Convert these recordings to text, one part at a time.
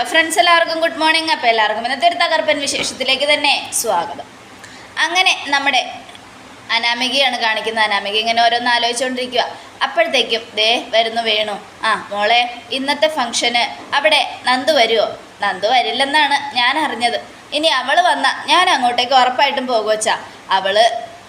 Friends എല്ലാവർക്കും good morning അപ്പോൾ എല്ലാവർക്കും ഇന്നത്തെ ഒരു തകർപ്പൻ വിശേഷത്തിലേക്ക് തന്നെ സ്വാഗതം. അങ്ങനെ നമ്മുടെ അനാമികയാണ് കാണിക്കുന്നത്. അനാമിക ഇങ്ങനെ ഓരോന്ന് ആലോചിച്ചുകൊണ്ടിരിക്കുക അപ്പോഴത്തേക്കും ദേ വരുന്നു വേണു. ആ മോളെ ഇന്നത്തെ ഫംഗ്ഷന് അവിടെ നന്ദു വരുമോ നന്ദു വരില്ലെന്നാണ് ഞാൻ അറിഞ്ഞത്. ഇനി അവൾ വന്ന ഞാൻ അങ്ങോട്ടേക്ക് ഉറപ്പായിട്ടും പോകുവച്ചാ. അവൾ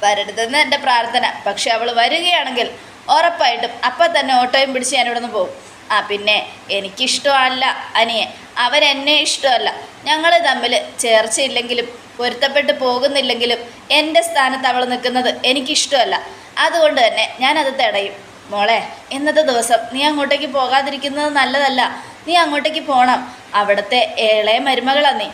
വരരുതെന്ന് എന്റെ പ്രാർത്ഥന. പക്ഷെ അവൾ വരികയാണെങ്കിൽ ഉറപ്പായിട്ടും അപ്പം തന്നെ ഓട്ടോയും പിടിച്ച് ഞാനിവിടെ നിന്ന് പോകും. ആ പിന്നെ എനിക്കിഷ്ടമല്ല അനിയെ അവരെന്നെ ഇഷ്ടമല്ല. ഞങ്ങൾ തമ്മിൽ ചേർച്ചയില്ലെങ്കിലും പൊരുത്തപ്പെട്ട് പോകുന്നില്ലെങ്കിലും എന്റെ സ്ഥാനത്ത് അവൾ നിൽക്കുന്നത് എനിക്കിഷ്ടമല്ല. അതുകൊണ്ട് തന്നെ ഞാനത് തടയും. മോളെ ഇന്നത്തെ ദിവസം നീ അങ്ങോട്ടേക്ക് പോകാതിരിക്കുന്നത് നല്ലതല്ല. നീ അങ്ങോട്ടേക്ക് പോകണം അവിടുത്തെ ഏളയ മരുമകളാണ് നീ.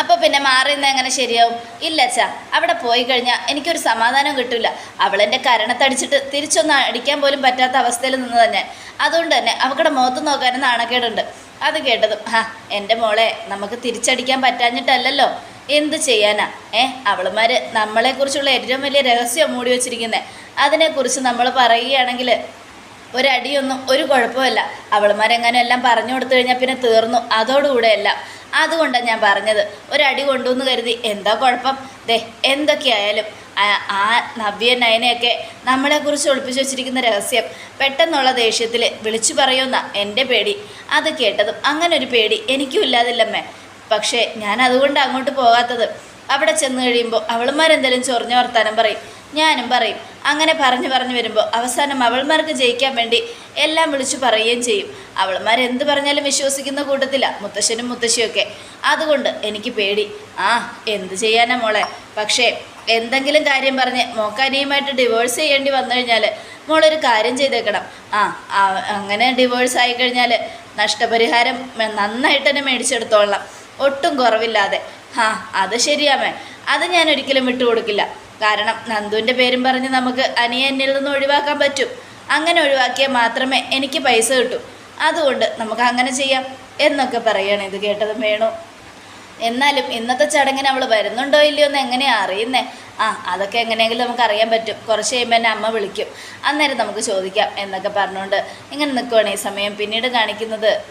അപ്പോൾ പിന്നെ മാറി എങ്ങനെ ശരിയാവും? ഇല്ല അച്ഛാ അവിടെ പോയി കഴിഞ്ഞാൽ എനിക്കൊരു സമാധാനം കിട്ടില്ല അവളെന്റെ കരണത്തടിച്ചിട്ട് തിരിച്ചൊന്ന് അടിക്കാൻ പോലും പറ്റാത്ത അവസ്ഥയിൽ നിന്ന് തന്നെ അതുകൊണ്ട് തന്നെ അവക്കടെ മുഖത്ത് നോക്കാനും നാണക്കേടുണ്ട്. അത് കേട്ടതും ഹാ എന്റെ മോളെ നമുക്ക് തിരിച്ചടിക്കാൻ പറ്റാഞ്ഞിട്ടല്ലല്ലോ? എന്ത് ചെയ്യാനാ? ഏ അവളുമാർ നമ്മളെക്കുറിച്ചുള്ള ഏറ്റവും വലിയ രഹസ്യം മൂടി വച്ചിരിക്കുന്നത് അതിനെക്കുറിച്ച് നമ്മൾ പറയുകയാണെങ്കിൽ ഒരടിയൊന്നും ഒരു കുഴപ്പമില്ല അവളുമാരെങ്ങനെ എല്ലാം പറഞ്ഞു കൊടുത്തു കഴിഞ്ഞാൽ പിന്നെ തീർന്നു. അതോടുകൂടെ എല്ലാം അതുകൊണ്ടാണ് ഞാൻ പറഞ്ഞത്. ഒരടി കൊണ്ടുവന്ന് കരുതി. എന്താ കുഴപ്പം? ദേ എന്തൊക്കെയായാലും. ആ- നവ്യ നയനയൊക്കെ നമ്മളെക്കുറിച്ച് ഒളിപ്പിച്ചു വെച്ചിരിക്കുന്ന രഹസ്യം. പെട്ടെന്നുള്ള ദേഷ്യത്തിൽ വിളിച്ചു പറയുന്ന എന്റെ പേടി. അത് കേട്ടതും അങ്ങനെ ഒരു പേടി എനിക്കും ഇല്ലാതില്ലമ്മേ. പക്ഷേ ഞാൻ അതുകൊണ്ട് അങ്ങോട്ട് പോകാത്തത്. അവിടെ ചെന്ന് കഴിയുമ്പോൾ അവളുമാരെന്തെങ്കിലും ചൊറിഞ്ഞ വർത്താനം പറയും. ഞാനും പറയും. അങ്ങനെ പറഞ്ഞു പറഞ്ഞു വരുമ്പോൾ അവസാനം അവൾമാർക്ക് ജയിക്കാൻ വേണ്ടി എല്ലാം വിളിച്ചു പറയുകയും ചെയ്യും. അവൾമാർ എന്ത് പറഞ്ഞാലും വിശ്വസിക്കുന്ന കൂട്ടത്തില്ല മുത്തശ്ശനും മുത്തശ്ശിയൊക്കെ. അതുകൊണ്ട് എനിക്ക് പേടി. ആ എന്ത് ചെയ്യാനാ മോളെ? പക്ഷേ എന്തെങ്കിലും കാര്യം പറഞ്ഞ് മോക്കാനിയുമായിട്ട് ഡിവോഴ്സ് ചെയ്യേണ്ടി വന്നു കഴിഞ്ഞാൽ മോളൊരു കാര്യം ചെയ്തേക്കണം. ആ അങ്ങനെ ഡിവോഴ്സ് ആയി കഴിഞ്ഞാൽ നഷ്ടപരിഹാരം നന്നായിട്ട് തന്നെ മേടിച്ചെടുത്തോളാം ഒട്ടും കുറവില്ലാതെ. ആ അത് ശരിയാമേ. അത് ഞാൻ ഒരിക്കലും വിട്ടുകൊടുക്കില്ല. കാരണം നന്ദുവിന്റെ പേരും പറഞ്ഞ് നമുക്ക് അനിയനിൽ നിന്ന് ഒഴിവാക്കാൻ പറ്റും. അങ്ങനെ ഒഴിവാക്കിയാൽ മാത്രമേ എനിക്ക് പൈസ കിട്ടൂ. അതുകൊണ്ട് നമുക്ക് അങ്ങനെ ചെയ്യാം എന്നൊക്കെ പറയണം ഇത് കേട്ടതും വേണു എന്നാലും ഇന്നത്തെ ചടങ്ങിന് അവൾ വരുന്നുണ്ടോ ഇല്ലയോ എന്ന് എങ്ങനെയാണ് അറിയുന്നേ? ആ അതൊക്കെ എങ്ങനെയെങ്കിലും നമുക്ക് അറിയാൻ പറ്റും. കുറച്ച് കഴിയുമ്പോൾ എന്നെ അമ്മ വിളിക്കും. അന്നേരം നമുക്ക് ചോദിക്കാം എന്നൊക്കെ പറഞ്ഞുകൊണ്ട് ഇങ്ങനെ നിൽക്കുവാണ് ഈ സമയം. പിന്നീട് കാണിക്കുന്നത്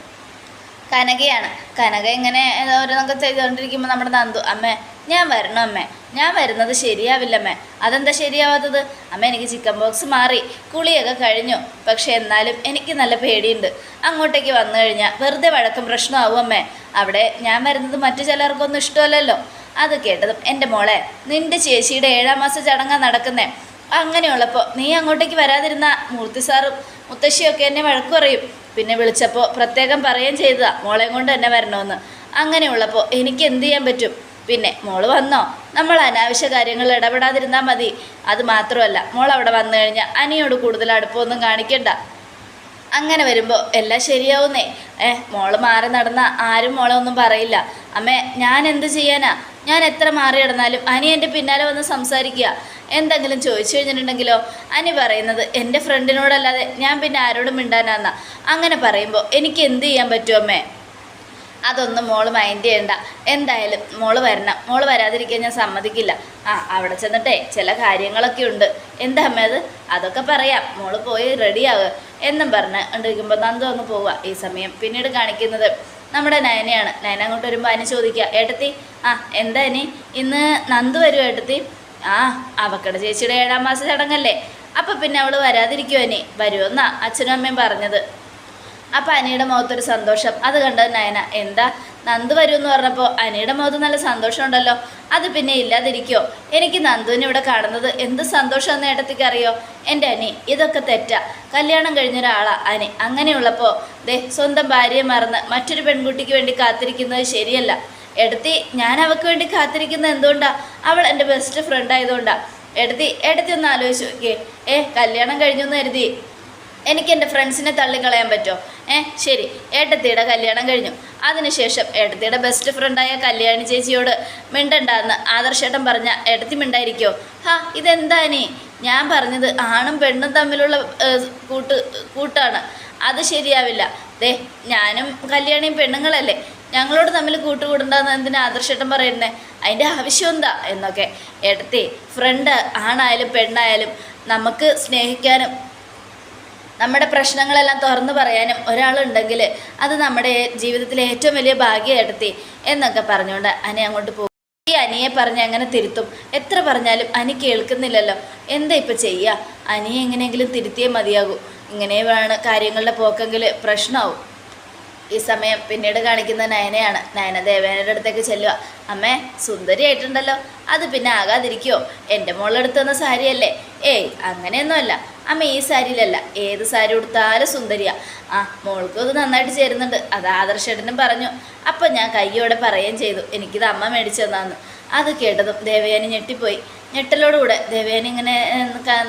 കനകയാണ്. കനക ഇങ്ങനെ ഓരോ ഓരോന്നൊക്കെ ചെയ്തുകൊണ്ടിരിക്കുമ്പോൾ നമ്മുടെ നന്ദു അമ്മേ ഞാൻ വരണം അമ്മേ. ഞാൻ വരുന്നത് ശരിയാവില്ല അമ്മേ. അതെന്താ ശരിയാവാത്തത്? അമ്മ എനിക്ക് ചിക്കൻ ബോക്സ് മാറി. കുളിയൊക്കെ കഴിഞ്ഞു. പക്ഷേ എന്നാലും എനിക്ക് നല്ല പേടിയുണ്ട്. അങ്ങോട്ടേക്ക് വന്നു കഴിഞ്ഞാൽ വെറുതെ വഴക്കം പ്രശ്നമാവും അമ്മേ. അവിടെ ഞാൻ വരുന്നത് മറ്റു ചിലർക്കൊന്നും ഇഷ്ടമല്ലല്ലോ. അത് കേട്ടതും എന്റെ മോളെ നിന്റെ ചേച്ചിയുടെ ഏഴാം മാസ ചടങ്ങാണ് നടക്കുന്നേ. അങ്ങനെയുള്ളപ്പോൾ നീ അങ്ങോട്ടേക്ക് വരാതിരുന്ന മൂർത്തി സാറും മുത്തശ്ശിയൊക്കെ എന്നെ വഴക്ക് പറയും. പിന്നെ വിളിച്ചപ്പോൾ പ്രത്യേകം പറയുകയും ചെയ്തതാ മോളെയും കൊണ്ട് തന്നെ വരണമെന്ന്. അങ്ങനെയുള്ളപ്പോൾ എനിക്ക് എന്ത് ചെയ്യാൻ പറ്റും? പിന്നെ മോൾ വന്നോ? നമ്മൾ അനാവശ്യ കാര്യങ്ങൾ ഇടപെടാതിരുന്നാൽ മതി. അത് മാത്രമല്ല മോൾ അവിടെ വന്നു കഴിഞ്ഞാൽ അനിയോട് കൂടുതൽ അടുപ്പമൊന്നും കാണിക്കണ്ട. അങ്ങനെ വരുമ്പോൾ എല്ലാം ശരിയാവുന്നേ. ഏ മോൾ മാറി നടന്ന ആരും മോളെ ഒന്നും പറയില്ല. അമ്മേ ഞാൻ എന്ത് ചെയ്യാനാ? ഞാൻ എത്ര മാറി നടന്നാലും അനി എന്റെ പിന്നാലെ വന്ന് സംസാരിക്കുക. എന്തെങ്കിലും ചോദിച്ചു കഴിഞ്ഞിട്ടുണ്ടെങ്കിലോ? അനി പറയുന്നത് എന്റെ ഫ്രണ്ടിനോടല്ലാതെ ഞാൻ പിന്നെ ആരോടും മിണ്ടാനാന്നാ. അങ്ങനെ പറയുമ്പോൾ എനിക്ക് എന്ത് ചെയ്യാൻ പറ്റുമോ അമ്മേ? അതൊന്നും മോൾ മൈൻഡ് ചെയ്യണ്ട. എന്തായാലും മോൾ വരണം. മോൾ വരാതിരിക്കാൻ ഞാൻ സമ്മതിക്കില്ല. ആ അവിടെ ചെന്നിട്ടേ ചില കാര്യങ്ങളൊക്കെ ഉണ്ട്. എന്താ അമ്മ അത്? അതൊക്കെ പറയാം. മോൾ പോയി റെഡിയാവുക എന്നും പറഞ്ഞ് ഉണ്ടിരിക്കുമ്പോൾ നന്ദു അങ്ങ് പോവുക. ഈ സമയം പിന്നീട് കാണിക്കുന്നത് നമ്മുടെ നയനയാണ്. നയന അങ്ങോട്ട് വരുമ്പോൾ അതിനെ ചോദിക്കുക ഏട്ടത്തി ആ എന്താ ഇനി ഇന്ന് നന്ദു വരും ഏട്ടത്തി? ആ അവക്കട ചേച്ചിയുടെ ഏഴാം മാസ ചടങ്ങല്ലേ. അപ്പം പിന്നെ അവൾ വരാതിരിക്കുമോ ഇനി? വരുമെന്നാ അച്ഛനും അമ്മയും പറഞ്ഞത്. അപ്പം അനിയുടെ മുഖത്തൊരു സന്തോഷം. അത് കണ്ടത് നയന. എന്താ? നന്ദു വരുമെന്ന് പറഞ്ഞപ്പോൾ അനിയുടെ മുഖത്ത് നല്ല സന്തോഷമുണ്ടല്ലോ അത് പിന്നെ ഇല്ലാതിരിക്കോ. എനിക്ക് നന്ദുവിനെ ഇവിടെ കാണുന്നത് എന്ത് സന്തോഷമെന്ന് ഏട്ടത്തിക്ക് അറിയോ? എന്റെ അനി ഇതൊക്കെ തെറ്റാ. കല്യാണം കഴിഞ്ഞ ഒരാളാ അനി. അങ്ങനെയുള്ളപ്പോൾ ദേ സ്വന്തം ഭാര്യയെ മറന്ന് മറ്റൊരു പെൺകുട്ടിക്ക് വേണ്ടി കാത്തിരിക്കുന്നത് ശരിയല്ല. എടുത്തി ഞാൻ അവൾക്ക് വേണ്ടി കാത്തിരിക്കുന്നത് എന്തുകൊണ്ടാ? അവൾ എന്റെ ബെസ്റ്റ് ഫ്രണ്ട് ആയതുകൊണ്ടാ. എടുത്തി എടുത്തി ഒന്ന് ആലോചിച്ച് നോക്കിയേ. ഏ കല്യാണം കഴിഞ്ഞു എന്ന് കരുതി. എനിക്ക് എന്റെ ഫ്രണ്ട്സിനെ തള്ളിക്കളയാൻ പറ്റുമോ ഏ ശരി. ഏട്ടത്തിയുടെ കല്യാണം കഴിഞ്ഞു. അതിനുശേഷം ഏട്ടത്തിയുടെ ബെസ്റ്റ് ഫ്രണ്ടായ കല്യാണി ചേച്ചിയോട് മിണ്ടണ്ടെന്ന് ആദർശേട്ടൻ പറഞ്ഞ ഏട്ടത്തി മിണ്ടായിരിക്കോ? ഹാ ഇതെന്താ നീ? ഞാൻ പറഞ്ഞത് ആണും പെണ്ണും തമ്മിലുള്ള കൂട്ട് കൂട്ടാണ്. അത് ശരിയാവില്ല. ദേ ഞാനും കല്യാണിയും പെണ്ണുങ്ങളല്ലേ. ഞങ്ങളോട് തമ്മിൽ കൂട്ടുകൂടണ്ടെന്ന് എന്തിനാ ആദർശേട്ടൻ പറയുന്നേ? അതിന്റെ ആവശ്യം എന്താ? എന്നൊക്കെ. ഏട്ടത്തി ഫ്രണ്ട് ആണായാലും പെണ്ണായാലും നമുക്ക് സ്നേഹിക്കാനും നമ്മുടെ പ്രശ്നങ്ങളെല്ലാം തുറന്നു പറയാനും ഒരാളുണ്ടെങ്കിൽ അത് നമ്മുടെ ജീവിതത്തിലെ ഏറ്റവും വലിയ ഭാഗ്യമായിട്ടെത്തി എന്നൊക്കെ പറഞ്ഞുകൊണ്ട് അനി അങ്ങോട്ട് പോകും. ഈ അനിയെ പറഞ്ഞ് അങ്ങനെ തിരുത്തും. എത്ര പറഞ്ഞാലും അനി കേൾക്കുന്നില്ലല്ലോ. എന്താ ഇപ്പം ചെയ്യുക അനിയെ എങ്ങനെയെങ്കിലും തിരുത്തിയേ മതിയാകൂ. ഇങ്ങനെ വേണം കാര്യങ്ങളുടെ പോക്കെങ്കിൽ പ്രശ്നമാവും. ഈ സമയം പിന്നീട് കാണിക്കുന്ന നയനയാണ്. നയന ദേവേനയുടെ അടുത്തേക്ക് ചെല്ലുക. അമ്മേ സുന്ദരിയായിട്ടുണ്ടല്ലോ. അത് പിന്നെ ആകാതിരിക്കുമോ എന്റെ മോളെടുത്ത് തന്ന സാരിയല്ലേ? ഏയ് അങ്ങനെയൊന്നുമല്ല. അമ്മ ഈ സാരിയിലല്ല. ഏത് സാരി ഉടുത്താലും സുന്ദരിയാ. ആ മോൾക്കും അത് നന്നായിട്ട് ചേരുന്നുണ്ട്. അത് ആദർശേട്ടനും പറഞ്ഞു. അപ്പം ഞാൻ കയ്യോടെ പറയുകയും ചെയ്തു. എനിക്കിത് അമ്മ മേടിച്ചു അത് കേട്ടതും ദേവയാനി ഞെട്ടിപ്പോയി. ഞെട്ടലോടുകൂടെ ദേവയാനി ഇങ്ങനെ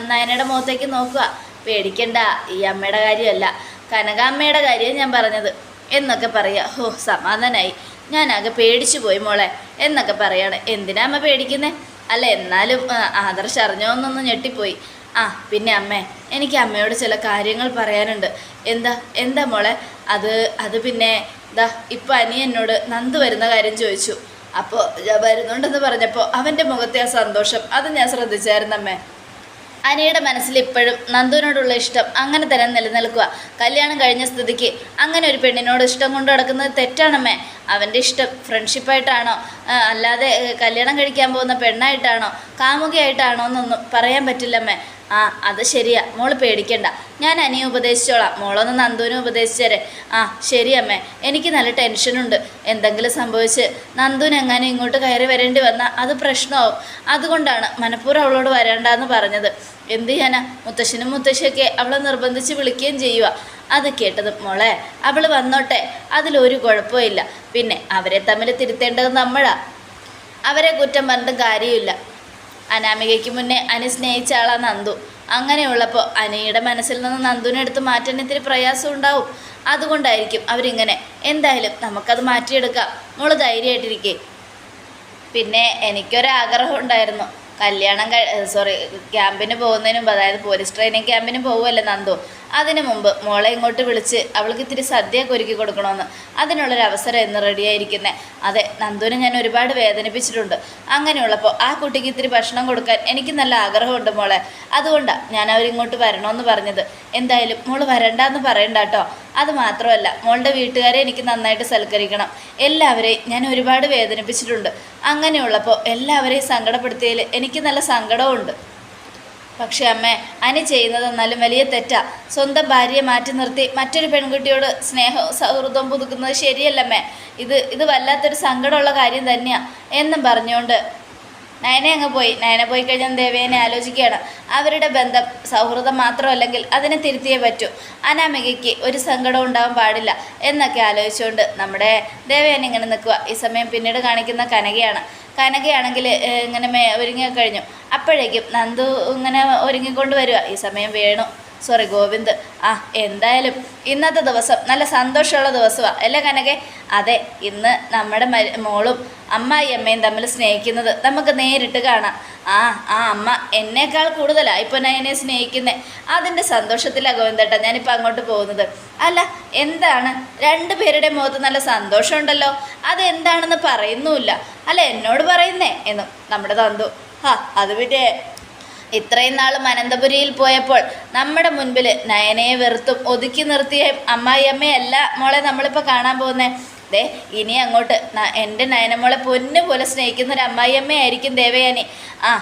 നയനയുടെ മുഖത്തേക്ക് നോക്കുക പേടിക്കണ്ട. ഈ അമ്മയുടെ കാര്യമല്ല. കനകാമ്മയുടെ കാര്യം ഞാൻ പറഞ്ഞത്. എന്നൊക്കെ പറയുക ഹോ സമാധാനായി. ഞാനാകെ പേടിച്ചു പോയി മോളെ. എന്നൊക്കെ പറയാണ്. എന്തിനാ അമ്മ പേടിക്കുന്നേ? അല്ല എന്നാലും ആദർശ് അറിഞ്ഞോന്നൊന്ന് ഞെട്ടിപ്പോയി. ആ പിന്നെ അമ്മേ എനിക്ക് അമ്മയോട് ചില കാര്യങ്ങൾ പറയാനുണ്ട്. എന്താ എന്താ മോളെ? അത് അത് പിന്നെ ദാ ഇപ്പം അനി എന്നോട് നന്ദു വരുന്ന കാര്യം ചോദിച്ചു. അപ്പോൾ വരുന്നുണ്ടെന്ന് പറഞ്ഞപ്പോൾ അവന്റെ മുഖത്തെ ആ സന്തോഷം അത് ഞാൻ ശ്രദ്ധിച്ചായിരുന്നു അമ്മേ. അനിയുടെ മനസ്സിൽ ഇപ്പോഴും നന്ദുവിനോടുള്ള ഇഷ്ടം അങ്ങനെ തന്നെ നിലനിൽക്കുക. കല്യാണം കഴിഞ്ഞ സ്ഥിതിക്ക് അങ്ങനെ ഒരു പെണ്ണിനോട് ഇഷ്ടം കൊണ്ട് നടക്കുന്നത് തെറ്റാണമ്മേ. അവന്റെ ഇഷ്ടം ഫ്രണ്ട്ഷിപ്പായിട്ടാണോ അല്ലാതെ കല്യാണം കഴിക്കാൻ പോകുന്ന പെണ്ണായിട്ടാണോ കാമുകിയായിട്ടാണോ എന്നൊന്നും പറയാൻ പറ്റില്ലമ്മേ. ആ അത് ശരിയാ. മോൾ പേടിക്കണ്ട. ഞാൻ അനിയെ ഉപദേശിച്ചോളാം. മോളൊന്ന് നന്ദുവിനെ ഉപദേശിച്ചേരെ. ആ ശരി അമ്മേ. എനിക്ക് നല്ല ടെൻഷനുണ്ട്. എന്തെങ്കിലും സംഭവിച്ച് നന്ദുവിന് എങ്ങാനും ഇങ്ങോട്ട് കയറി വരേണ്ടി വന്നാൽ അത് പ്രശ്നമാവും. അതുകൊണ്ടാണ് മനഃപൂർവം അവളോട് വരേണ്ടെന്ന് പറഞ്ഞത്. എന്ത് ചെയ്യാനാ? മുത്തശ്ശനും മുത്തശ്ശിയൊക്കെ അവളെ നിർബന്ധിച്ച് വിളിക്കുകയും ചെയ്യുക അത് കേട്ടത് മോളെ അവൾ വന്നോട്ടെ. അതിലൊരു കുഴപ്പമില്ല പിന്നെ അവരെ തമ്മിൽ തിരുത്തേണ്ടത് നമ്മളാ. അവരെ കുറ്റം പറഞ്ഞിട്ട് കാര്യമില്ല. അനാമികയ്ക്ക് മുന്നേ അനു സ്നേഹിച്ച ആളാ നന്ദു. അങ്ങനെയുള്ളപ്പോൾ അനിയുടെ മനസ്സിൽ നിന്ന് നന്ദുവിനെ എടുത്ത് മാറ്റാൻ ഇത്തിരി പ്രയാസം ഉണ്ടാവും. അതുകൊണ്ടായിരിക്കും അവരിങ്ങനെ. എന്തായാലും നമുക്കത് മാറ്റിയെടുക്കാം. മോൾ ധൈര്യമായിട്ടിരിക്കേ. പിന്നെ എനിക്കൊരാഗ്രഹം ഉണ്ടായിരുന്നു. കല്യാണം സോറി ക്യാമ്പിന് പോകുന്നതിന് അതായത് പോലീസ് ട്രെയിനിങ് ക്യാമ്പിന് പോകുമല്ലേ നന്ദു? അതിനു മുമ്പ് മോളെ ഇങ്ങോട്ട് വിളിച്ച് അവൾക്ക് ഇത്തിരി സദ്യയൊക്കെ ഒരുക്കി കൊടുക്കണമെന്ന് അതിനുള്ളൊരു അവസരം എന്ന് റെഡിയായിരിക്കുന്നത് അതെ നന്ദുവിനെ ഞാൻ ഒരുപാട് വേദനിപ്പിച്ചിട്ടുണ്ട്. അങ്ങനെയുള്ളപ്പോൾ ആ കുട്ടിക്ക് ഇത്തിരി ഭക്ഷണം കൊടുക്കാൻ എനിക്ക് നല്ല ആഗ്രഹമുണ്ട് മോളെ. അതുകൊണ്ടാണ് ഞാൻ അവരിങ്ങോട്ട് വരണമെന്ന് പറഞ്ഞത്. എന്തായാലും മോൾ വരണ്ടെന്ന് പറയണ്ട കേട്ടോ അത് മാത്രമല്ല മോളുടെ വീട്ടുകാരെ എനിക്ക് നന്നായിട്ട് സൽക്കരിക്കണം. എല്ലാവരെയും ഞാൻ ഒരുപാട് വേദനിപ്പിച്ചിട്ടുണ്ട്. അങ്ങനെയുള്ളപ്പോൾ എല്ലാവരെയും സങ്കടപ്പെടുത്തിയതിൽ എനിക്ക് നല്ല സങ്കടമുണ്ട് പക്ഷേ അമ്മ അനി ചെയ്യുന്നത് എന്നാലും വലിയ തെറ്റാ. സ്വന്തം ഭാര്യയെ മാറ്റി നിർത്തി മറ്റൊരു പെൺകുട്ടിയോട് സ്നേഹവും സൗഹൃദവും പുതുക്കുന്നത് ശരിയല്ലമ്മേ. ഇത് ഇത് വല്ലാത്തൊരു സങ്കടമുള്ള കാര്യം തന്നെയാണ് എന്നും പറഞ്ഞുകൊണ്ട് നയന അങ്ങ് പോയി. നയന പോയി കഴിഞ്ഞാൽ ദേവേനെ ആലോചിക്കുകയാണ്. അവരുടെ ബന്ധം സൗഹൃദം മാത്രമല്ലെങ്കിൽ അതിനെ തിരുത്തിയേ പറ്റൂ. അനാമികയ്ക്ക് ഒരു സങ്കടം ഉണ്ടാവാൻ പാടില്ല എന്നൊക്കെ ആലോചിച്ചുകൊണ്ട് നമ്മുടെ ദേവേന ഇങ്ങനെ നിൽക്കുക. ഈ സമയം പിന്നീട് കാണിക്കുന്ന കനകയാണ്. കനകയാണെങ്കിൽ ഇങ്ങനെ ഒരുങ്ങി കഴിഞ്ഞു അപ്പോഴേക്കും നന്ദു ഇങ്ങനെ ഒരുങ്ങിക്കൊണ്ട് വരിക. ഈ സമയം വേണു. സോറി ഗോവിന്ദ്. ആ എന്തായാലും ഇന്നത്തെ ദിവസം നല്ല സന്തോഷമുള്ള ദിവസമാണ് അല്ലേ കനകെ? അതെ ഇന്ന് നമ്മുടെ മോളും അമ്മായി അമ്മയും തമ്മിൽ സ്നേഹിക്കുന്നത് നമുക്ക് നേരിട്ട് കാണാം. ആ ആ അമ്മ എന്നേക്കാൾ കൂടുതലാണ് ഇപ്പോൾ ഞാൻ എന്നെ സ്നേഹിക്കുന്നത് അതിന്റെ സന്തോഷത്തിലാണ് ഗോവിന്ദേട്ടാ ഞാനിപ്പോൾ അങ്ങോട്ട് പോകുന്നത്. അല്ല എന്താണ്? രണ്ടു പേരുടെ മുഖത്ത് നല്ല സന്തോഷമുണ്ടല്ലോ. അതെന്താണെന്ന് പറയുന്നുമില്ല. അല്ല എന്നോട് പറയുന്നേ എന്നും നമ്മുടെ തന്തു. ഹാ അത് പിന്നെ ഇത്രയും നാളും അനന്തപുരിയിൽ പോയപ്പോൾ നമ്മുടെ മുൻപിൽ നയനയെ വെറുത്തും ഒതുക്കി നിർത്തിയ അമ്മായിയമ്മയല്ല മോളെ നമ്മളിപ്പോൾ കാണാൻ പോകുന്നത് ദേ ഇനി അങ്ങോട്ട് എന്റെ നയനമോളെ പൊന്നു പോലെ സ്നേഹിക്കുന്ന ഒരു അമ്മായിയമ്മയായിരിക്കും ദേവയാനി. ആ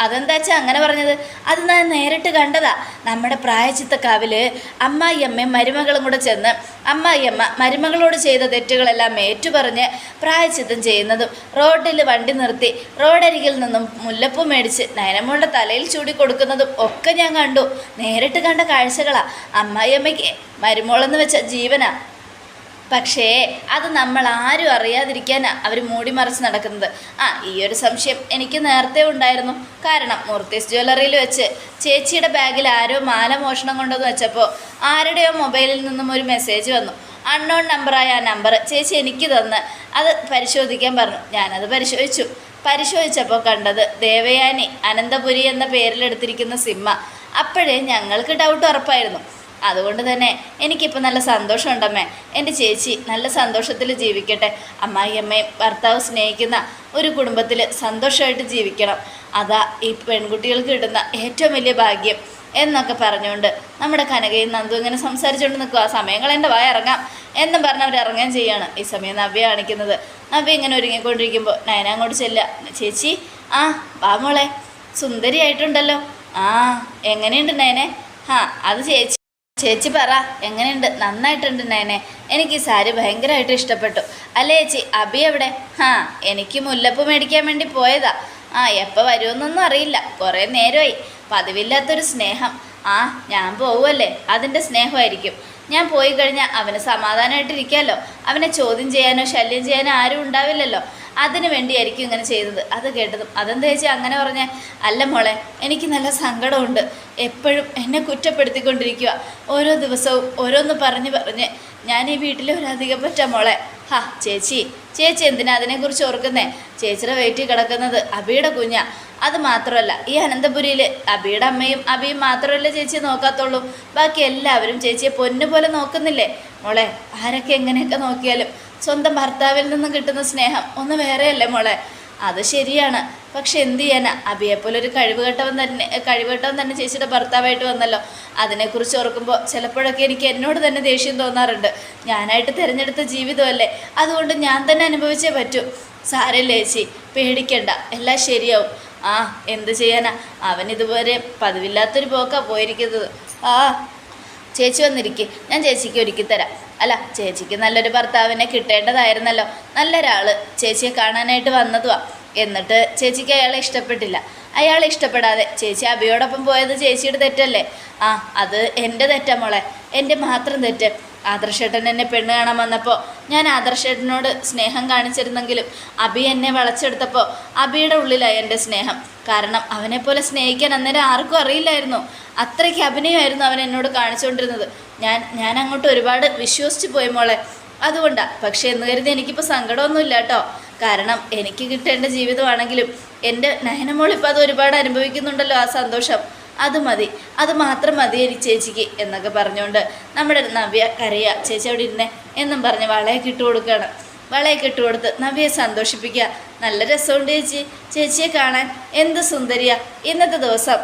അതെന്താ വെച്ചാൽ അങ്ങനെ പറഞ്ഞത്? അത് ഞാൻ നേരിട്ട് കണ്ടതാ. നമ്മുടെ പ്രായച്ചിത്തക്കാവിൽ അമ്മായിയമ്മയും മരുമകളും കൂടെ ചെന്ന് അമ്മായിയമ്മ മരുമകളോട് ചെയ്ത തെറ്റുകളെല്ലാം ഏറ്റുപറഞ്ഞ് പ്രായച്ചിത്തം ചെയ്യുന്നതും റോഡിൽ വണ്ടി നിർത്തി റോഡരികിൽ നിന്നും മുല്ലപ്പൂ മേടിച്ച് നയനമ്മളുടെ തലയിൽ ചൂടി കൊടുക്കുന്നതും ഒക്കെ ഞാൻ കണ്ടു. നേരിട്ട് കണ്ട കാഴ്ചകളാ. അമ്മായിയമ്മയ്ക്ക് മരുമോളെന്ന് വെച്ച ജീവനാ. പക്ഷേ അത് നമ്മൾ ആരും അറിയാതിരിക്കാനാ അവർ മൂടി മറിച്ച് നടക്കുന്നത്. ആ ഈ ഒരു സംശയം എനിക്ക് നേരത്തെ ഉണ്ടായിരുന്നു. കാരണം മൂർത്തീസ് ജ്വല്ലറിയിൽ വെച്ച് ചേച്ചിയുടെ ബാഗിൽ ആരോ മാല മോഷണം കൊണ്ടെന്ന് വെച്ചപ്പോൾ ആരുടെയോ മൊബൈലിൽ നിന്നും ഒരു മെസ്സേജ് വന്നു. അൺനോൺ നമ്പറായ ആ നമ്പർ ചേച്ചി എനിക്ക് തന്ന് അത് പരിശോധിക്കാൻ പറഞ്ഞു. ഞാനത് പരിശോധിച്ചു. പരിശോധിച്ചപ്പോൾ കണ്ടത് ദേവയാനി അനന്തപുരി എന്ന പേരിലെടുത്തിരിക്കുന്ന സിമ്മ. അപ്പോഴേ ഞങ്ങൾക്ക് ഡൗട്ട് ഉറപ്പായിരുന്നു. അതുകൊണ്ട് തന്നെ എനിക്കിപ്പോൾ നല്ല സന്തോഷമുണ്ടമ്മേ. എന്റെ ചേച്ചി നല്ല സന്തോഷത്തിൽ ജീവിക്കട്ടെ. അമ്മായിയമ്മയും ഭർത്താവ് സ്നേഹിക്കുന്ന ഒരു കുടുംബത്തിൽ സന്തോഷമായിട്ട് ജീവിക്കണം. അതാ ഈ പെൺകുട്ടികൾക്ക് കിട്ടുന്ന ഏറ്റവും വലിയ ഭാഗ്യം എന്നൊക്കെ പറഞ്ഞുകൊണ്ട് നമ്മുടെ കനകയും നന്ദു ഇങ്ങനെ സംസാരിച്ചുകൊണ്ട് നിൽക്കുക ആ സമയങ്ങൾ എന്റെ വായ ഇറങ്ങാം എന്നും പറഞ്ഞ് അവർ ഇറങ്ങുകയും ചെയ്യാണ്. ഈ സമയം നവ്യ കാണിക്കുന്നത്. നവ്യ ഇങ്ങനെ ഒരുങ്ങിക്കൊണ്ടിരിക്കുമ്പോൾ നയന അങ്ങോട്ട് ചെല്ല ചേച്ചി ആ വാ മോളെ. സുന്ദരിയായിട്ടുണ്ടല്ലോ. ആ എങ്ങനെയുണ്ട് നയനെ? ആ അത് ചേച്ചി. ചേച്ചി പറ എങ്ങനെയുണ്ട്? നന്നായിട്ടുണ്ട് നേനെ എനിക്ക് ഈ സാരി ഭയങ്കരമായിട്ട് ഇഷ്ടപ്പെട്ടു. അല്ലേ ചേച്ചി? അബി എവിടെ? ആ എനിക്ക് മുല്ലപ്പ് മേടിക്കാൻ വേണ്ടി പോയതാ. ആ എപ്പോൾ വരുമെന്നൊന്നും അറിയില്ല. കുറേ നേരമായി. പതിവില്ലാത്തൊരു സ്നേഹം. ആ ഞാൻ പോവുമല്ലേ അതിന്റെ സ്നേഹമായിരിക്കും. ഞാൻ പോയി കഴിഞ്ഞാൽ അവന് സമാധാനമായിട്ടിരിക്കാമല്ലോ അവനെ ചോദ്യം ചെയ്യാനോ ശല്യം ചെയ്യാനോ ആരും ഉണ്ടാവില്ലല്ലോ. അതിനു വേണ്ടിയായിരിക്കും ഇങ്ങനെ ചെയ്തത്. അത് കേട്ടതും അതെന്താ ചേച്ചി അങ്ങനെ പറഞ്ഞേ? അല്ല മോളെ എനിക്ക് നല്ല സങ്കടമുണ്ട്. എപ്പോഴും എന്നെ കുറ്റപ്പെടുത്തിക്കൊണ്ടിരിക്കുക ഓരോ ദിവസവും ഓരോന്ന് പറഞ്ഞ് പറഞ്ഞ്. ഞാൻ ഈ വീട്ടിൽ ഒരു പറ്റാ മോളെ. ഹാ ചേച്ചി. ചേച്ചി എന്തിനാ അതിനെക്കുറിച്ച് ഓർക്കുന്നേ? ചേച്ചിയുടെ വെയിറ്റിൽ കിടക്കുന്നത് അബിയുടെ കുഞ്ഞ. അത് മാത്രമല്ല ഈ അനന്തപുരിയിൽ അബിയുടെ അമ്മയും അബിയും മാത്രമല്ല ചേച്ചിയെ നോക്കാത്തുള്ളൂ. ബാക്കി എല്ലാവരും ചേച്ചിയെ പൊന്നുപോലെ നോക്കുന്നില്ലേ? മോളെ ആരൊക്കെ എങ്ങനെയൊക്കെ നോക്കിയാലും സ്വന്തം ഭർത്താവിൽ നിന്നും കിട്ടുന്ന സ്നേഹം ഒന്ന് വേറെയല്ലേ മോളെ? അത് ശരിയാണ്. പക്ഷെ എന്ത് ചെയ്യാനാ? അബിയെപ്പോലെ ഒരു കഴിവുകെട്ടവൻ തന്നെ കഴിവുകെട്ടവൻ തന്നെ ചേച്ചിയുടെ ഭർത്താവായിട്ട് വന്നല്ലോ. അതിനെക്കുറിച്ച് ഓർക്കുമ്പോൾ ചിലപ്പോഴൊക്കെ എനിക്ക് എന്നോട് തന്നെ ദേഷ്യം തോന്നാറുണ്ട്. ഞാനായിട്ട് തിരഞ്ഞെടുത്ത ജീവിതമല്ലേ? അതുകൊണ്ട് ഞാൻ തന്നെ അനുഭവിച്ചേ പറ്റൂ. സാരല്ലേ ചേച്ചി പേടിക്കണ്ട. എല്ലാം ശരിയാവും. ആ എന്ത് ചെയ്യാനാ? അവൻ ഇതുവരെ പതിവില്ലാത്തൊരു പോക്കാ പോയിരിക്കുന്നത്. ആ ചേച്ചി വന്നിരിക്കെ. ഞാൻ ചേച്ചിക്ക് ഒരുക്കി തരാം. അല്ല ചേച്ചിക്ക് നല്ലൊരു ഭർത്താവിനെ കിട്ടേണ്ടതായിരുന്നല്ലോ. നല്ലൊരാൾ ചേച്ചിയെ കാണാനായിട്ട് വന്നതുവാ. എന്നിട്ട് ചേച്ചിക്ക് അയാളെ ഇഷ്ടപ്പെട്ടില്ല. അയാളെ ഇഷ്ടപ്പെടാതെ ചേച്ചി അബിയോടൊപ്പം പോയത് ചേച്ചിയുടെ തെറ്റല്ലേ? ആ അത് എന്റെ തെറ്റാ മോളെ. എന്റെ മാത്രം തെറ്റ്. ആദർശേട്ടൻ എന്നെ പെണ്ണ് കാണാൻ വന്നപ്പോൾ ഞാൻ ആദർശേട്ടനോട് സ്നേഹം കാണിച്ചിരുന്നെങ്കിലും അബി എന്നെ വളച്ചെടുത്തപ്പോൾ അബിയുടെ ഉള്ളിലായി എന്റെ സ്നേഹം. കാരണം അവനെപ്പോലെ സ്നേഹിക്കാൻ അന്നേരം ആർക്കും അറിയില്ലായിരുന്നു. അത്രയ്ക്ക് അഭിനയമായിരുന്നു അവൻ എന്നോട് കാണിച്ചുകൊണ്ടിരുന്നത്. ഞാൻ ഞാൻ അങ്ങോട്ട് ഒരുപാട് വിശ്വസിച്ച് പോയി മോളെ. അതുകൊണ്ടാണ് പക്ഷേ എന്ന് കരുതി എനിക്കിപ്പോൾ സങ്കടമൊന്നുമില്ല കേട്ടോ. കാരണം എനിക്ക് കിട്ടേണ്ട ജീവിതമാണെങ്കിലും എന്റെ നയനമോൾ ഇപ്പോൾ അത് ഒരുപാട് അനുഭവിക്കുന്നുണ്ടല്ലോ ആ സന്തോഷം. അത് മതി അത് മാത്രം മതി എനിക്ക് ചേച്ചിക്ക് എന്നൊക്കെ പറഞ്ഞുകൊണ്ട് നമ്മുടെ നവ്യ കരയുക ചേച്ചി അവിടെ ഇരുന്നേ? എന്നും പറഞ്ഞ് വളയൊക്കെ ഇട്ട് കൊടുക്കുകയാണ് വളയൊക്കെ ഇട്ട് കൊടുത്ത് നവ്യയെ സന്തോഷിപ്പിക്കുക. നല്ല രസമുണ്ട് ചേച്ചി ചേച്ചിയെ കാണാൻ. എന്ത് സുന്ദരിയാ. ഇന്നത്തെ ദിവസം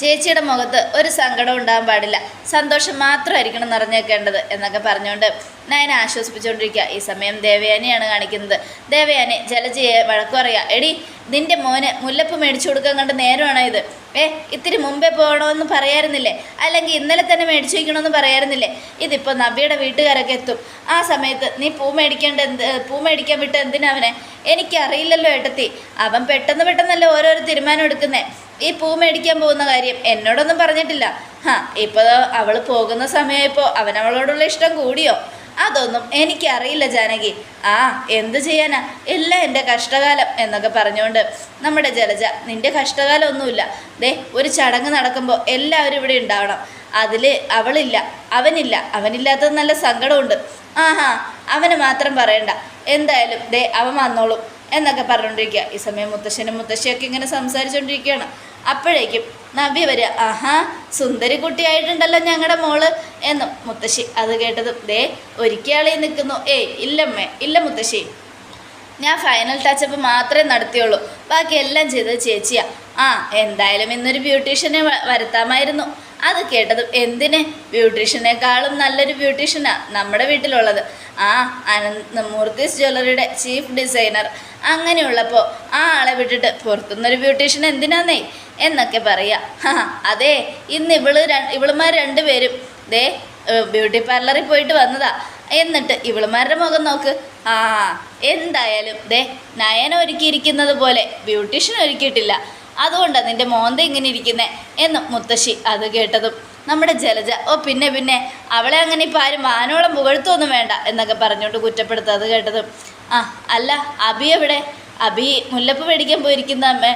ചേച്ചിയുടെ മുഖത്ത് ഒരു സങ്കടം ഉണ്ടാകാൻ പാടില്ല. സന്തോഷം മാത്രമായിരിക്കണം നിറഞ്ഞേക്കേണ്ടത് എന്നൊക്കെ പറഞ്ഞുകൊണ്ട് നയനെ ആശ്വസിപ്പിച്ചുകൊണ്ടിരിക്കുക. ഈ സമയം ദേവയാനിയാണ് കാണിക്കുന്നത്. ദേവയാനി ജലജയെ വഴക്കു പറയുക എടി നിന്റെ മോന് മുല്ലപ്പ് മേടിച്ചു കൊടുക്കാൻ കണ്ട് നേരമാണോ ഇത്? ഏ ഇത്തിരി മുമ്പേ പോകണമെന്ന് പറയായിരുന്നില്ലേ അല്ലെങ്കിൽ ഇന്നലെ തന്നെ മേടിച്ചു വയ്ക്കണമെന്ന് പറയായിരുന്നില്ലേ ഇതിപ്പോൾ നബിയുടെ വീട്ടുകാരൊക്കെ എത്തും. ആ സമയത്ത് നീ പൂ മേടിക്കേണ്ട എന്ത് പൂ മേടിക്കാൻ വിട്ട എന്തിനാ അവനെ? എനിക്കറിയില്ലല്ലോ ഏട്ടത്തി. അവൻ പെട്ടെന്ന് പെട്ടെന്നല്ലേ ഓരോരോ തീരുമാനം എടുക്കുന്നേ. ഈ പൂ മേടിക്കാൻ പോകുന്ന കാര്യം എന്നോടൊന്നും പറഞ്ഞിട്ടില്ല. ഹാ ഇപ്പോൾ അവൾ പോകുന്ന സമയമായപ്പോൾ അവൻ അവളോടുള്ള ഇഷ്ടം കൂടിയോ? അതൊന്നും എനിക്കറിയില്ല ജാനകി. ആ എന്ത് ചെയ്യാനാ? എല്ലാം എന്റെ കഷ്ടകാലം എന്നൊക്കെ പറഞ്ഞുകൊണ്ട് നമ്മുടെ ജലജ നിന്റെ കഷ്ടകാലം ഒന്നുമില്ല ദേ ഒരു ചടങ്ങ് നടക്കുമ്പോൾ എല്ലാവരും ഇവിടെ ഉണ്ടാവണം. അതിൽ അവളില്ല അവനില്ല അവനില്ലാത്തത് നല്ല സങ്കടമുണ്ട്. ആഹാ അവന് മാത്രം പറയണ്ട. എന്തായാലും ദേ അവൻ വന്നോളും എന്നൊക്കെ പറഞ്ഞുകൊണ്ടിരിക്കുക. ഈ സമയം മുത്തശ്ശനും മുത്തശ്ശിയൊക്കെ ഇങ്ങനെ സംസാരിച്ചുകൊണ്ടിരിക്കുകയാണ് അപ്പോഴേക്കും നബി വരിക ആഹാ സുന്ദരി കുട്ടിയായിട്ടുണ്ടല്ലോ ഞങ്ങളുടെ മോൾ എന്നും മുത്തശ്ശി അത് കേട്ടതും ദേ ഒരിക്കയാളി നിൽക്കുന്നു ഏയ് ഇല്ലമ്മേ ഇല്ല മുത്തശ്ശി. ഞാൻ ഫൈനൽ ടച്ചപ്പ് മാത്രമേ നടത്തിയുള്ളൂ ബാക്കി എല്ലാം ചെയ്തത് ചേച്ചിയാ. ആ എന്തായാലും ഇന്നൊരു ബ്യൂട്ടീഷ്യനെ വരുത്താമായിരുന്നു. അത് കേട്ടതും എന്തിന്? ബ്യൂട്ടീഷ്യനേക്കാളും നല്ലൊരു ബ്യൂട്ടീഷ്യനാ നമ്മുടെ വീട്ടിലുള്ളത്. ആ അനന്ത് മൂർത്തീസ് ജ്വല്ലറിയുടെ ചീഫ് ഡിസൈനർ. അങ്ങനെയുള്ളപ്പോൾ ആ ആളെ വിട്ടിട്ട് പുറത്തുനിന്നൊരു ബ്യൂട്ടീഷ്യൻ എന്തിനാന്നേ? എന്നൊക്കെ പറയാ. അതെ ഇന്ന് ഇവൾ ഇവളുമാർ രണ്ടുപേരും ദേ ബ്യൂട്ടി പാർലറിൽ പോയിട്ട് വന്നതാ. എന്നിട്ട് ഇവളുമാരുടെ മുഖം നോക്ക്. ആ എന്തായാലും ദേ നയന ഒരുക്കിയിരിക്കുന്നത് പോലെ ബ്യൂട്ടീഷ്യൻ ഒരുക്കിയിട്ടില്ല. അതുകൊണ്ടാണ് നിന്റെ മോന്ത ഇങ്ങനെ ഇരിക്കുന്നേ എന്ന് മുത്തശ്ശി അത് കേട്ടതും നമ്മുടെ ജലജ ഓ പിന്നെ പിന്നെ അവളെ അങ്ങനെ ഇപ്പം ആരും വാനോളം പുകഴ്ത്തൊന്നും വേണ്ട എന്നൊക്കെ പറഞ്ഞുകൊണ്ട് കുറ്റപ്പെടുത്തുക അത് കേട്ടതും. ആ അല്ല അബി എവിടെ? അബി മുല്ലപ്പ് മേടിക്കാൻ പോയിരിക്കുന്ന അമ്മേ.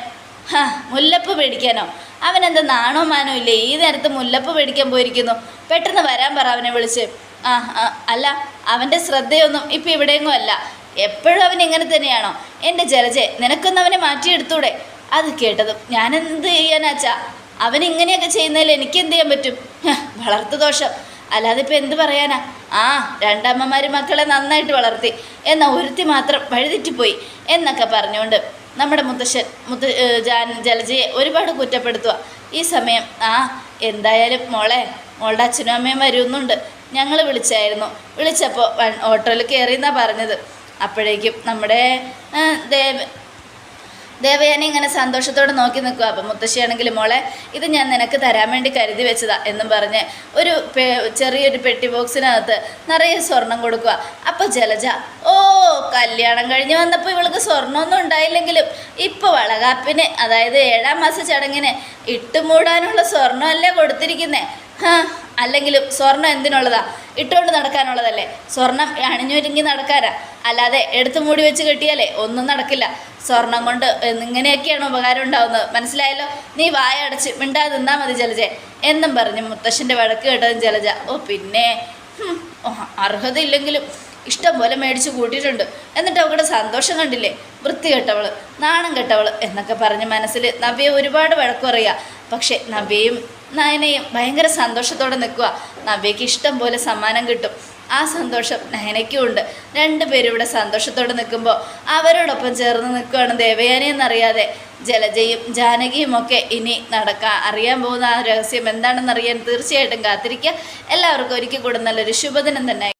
ഹാ മുല്ലപ്പ് മേടിക്കാനോ? അവനെന്താ നാണോ മാനോ ഇല്ലേ? ഈ നേരത്ത് മുല്ലപ്പ് മേടിക്കാൻ പോയിരിക്കുന്നു. പെട്ടെന്ന് വരാൻ പറ അവനെ വിളിച്ച്. ആ ആ, അല്ല അവന്റെ ശ്രദ്ധയൊന്നും ഇപ്പം ഇവിടെയെങ്ങും അല്ല. എപ്പോഴും അവൻ ഇങ്ങനെ തന്നെയാണോ? എന്റെ ജലജെ നിനക്കൊന്നും അവനെ മാറ്റിയെടുത്തൂടെ? അത് കേട്ടതും ഞാൻ എന്ത് ചെയ്യാനാച്ചാ അവൻ ഇങ്ങനെയൊക്കെ ചെയ്യുന്നതിൽ എനിക്ക് എന്ത് ചെയ്യാൻ പറ്റും? വളർത്തു ദോഷം. അല്ലാതെ ഇപ്പം എന്ത് പറയാനാ? ആ രണ്ടമ്മമാർ മക്കളെ നന്നായിട്ട് വളർത്തി. എന്നാൽ ഒരുത്തി മാത്രം വഴിതെറ്റിപ്പോയി എന്നൊക്കെ പറഞ്ഞുകൊണ്ട് നമ്മുടെ മുത്തശ്ശൻ മുത്ത ജാൻ ജലജയെ ഒരുപാട് കുറ്റപ്പെടുത്തുക ഈ സമയം ആ എന്തായാലും മോളെ മോളുടെ അച്ഛനും അമ്മയും വരുന്നുണ്ട്. ഞങ്ങൾ വിളിച്ചായിരുന്നു. വിളിച്ചപ്പോൾ ഓട്ടോയിൽ കയറി എന്നാണ് പറഞ്ഞത്. അപ്പോഴേക്കും നമ്മുടെ ദേവ ദേവയാനി ഇങ്ങനെ സന്തോഷത്തോടെ നോക്കി നിൽക്കുക. അപ്പം മുത്തശ്ശിയാണെങ്കിൽ മോളെ ഇത് ഞാൻ നിനക്ക് തരാൻ വേണ്ടി കരുതി വെച്ചതാ എന്നും പറഞ്ഞ് ഒരു ചെറിയൊരു പെട്ടി ബോക്സിനകത്ത് നിറയെ സ്വർണം കൊടുക്കുക. അപ്പോൾ ജലജ ഓ കല്യാണം കഴിഞ്ഞ് വന്നപ്പോൾ ഇവൾക്ക് സ്വർണമൊന്നും ഉണ്ടായില്ലെങ്കിലും ഇപ്പോൾ വളകാപ്പിന് അതായത് ഏഴാം മാസ ചടങ്ങിന് ഇട്ടുമൂടാനുള്ള സ്വർണമല്ലേ കൊടുത്തിരിക്കുന്നേ? ഹാ അല്ലെങ്കിലും സ്വർണം എന്തിനുള്ളതാ? ഇട്ടുകൊണ്ട് നടക്കാനുള്ളതല്ലേ? സ്വർണം അണിഞ്ഞൊരുങ്ങി നടക്കാനാ. അല്ലാതെ എടുത്തു മൂടി വെച്ച് കെട്ടിയാലേ ഒന്നും നടക്കില്ല. സ്വർണം കൊണ്ട് ഇങ്ങനെയൊക്കെയാണ് ഉപകാരം ഉണ്ടാവുന്നത്. മനസ്സിലായല്ലോ? നീ വായ അടച്ച് മിണ്ടാതെ നിന്നാൽ മതി ജലജ. എന്നും പറഞ്ഞു മുത്തശ്ശന്റെ വഴക്ക് കേട്ടതും ജലജ ഓ പിന്നെ. അർഹതയില്ലെങ്കിലും ഇഷ്ടം പോലെ മേടിച്ച് കൂട്ടിയിട്ടുണ്ട്. എന്നിട്ട് അവളുടെ സന്തോഷം കണ്ടില്ലേ? വൃത്തി കെട്ടവൾ നാണം കെട്ടവൾ എന്നൊക്കെ പറഞ്ഞ് മനസ്സിൽ നവ്യ ഒരുപാട് വഴക്ക് പറയുക. പക്ഷെ നവ്യയും നയനയും ഭയങ്കര സന്തോഷത്തോടെ നിൽക്കുക. നവ്യയ്ക്ക് ഇഷ്ടം പോലെ സമ്മാനം കിട്ടും. ആ സന്തോഷം നയനയ്ക്കും ഉണ്ട്. രണ്ടുപേരും ഇവിടെ സന്തോഷത്തോടെ നിൽക്കുമ്പോൾ അവരോടൊപ്പം ചേർന്ന് നിൽക്കുകയാണ് ദേവയാനി എന്നറിയാതെ. ജലജയും ജാനകിയും ഒക്കെ ഇനി നടക്കാൻ അറിയാൻ പോകുന്ന ആ രഹസ്യം എന്താണെന്നറിയാൻ തീർച്ചയായിട്ടും കാത്തിരിക്കുക. എല്ലാവർക്കും ഒരിക്കൽ കൂടെ നല്ലൊരു ശുഭദിനം തന്നെ.